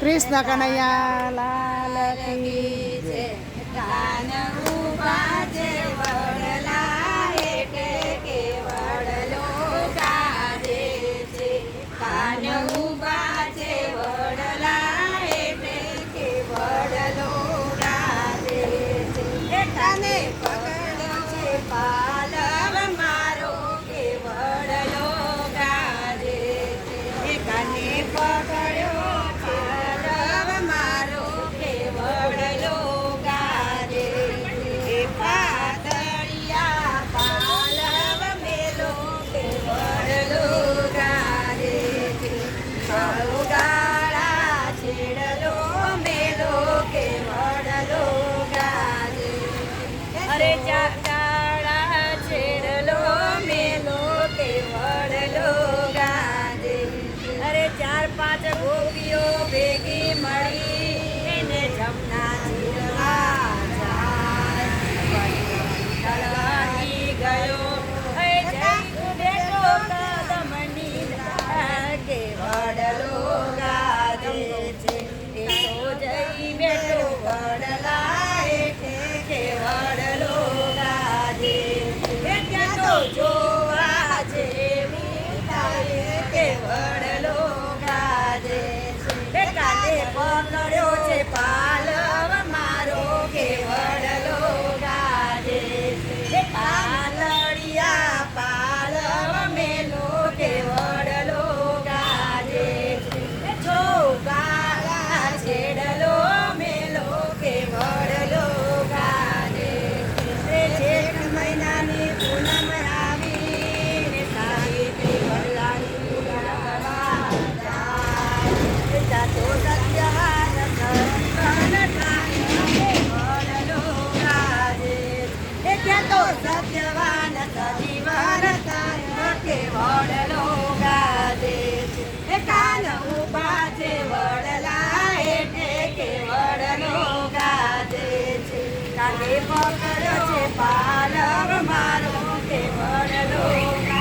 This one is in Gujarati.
કૃષ્ણ કનૈયા લાલ કી જય. કાન ઊભા છે વડલા હેઠે કે વડલો ગાજે છે કાન ઊભા છે વડલા હેઠે કે વડલો ગાજે છે કાને પકડ્યો છે પાલવ ચાચાડા છેડલો મેલો કે વડલો ગાજે અરે ચાર પાંચ ગોપીઓ ભેગી મળી એને જમના ગયો વડલો ગાજે છે એ તો જઈ બેઠો વડલા. કાલે સત્યવાન સજીવન થાય કે વડલો છે કાન ઊભા છે વડલા હેઠે કે વડલો છે છે પાલવ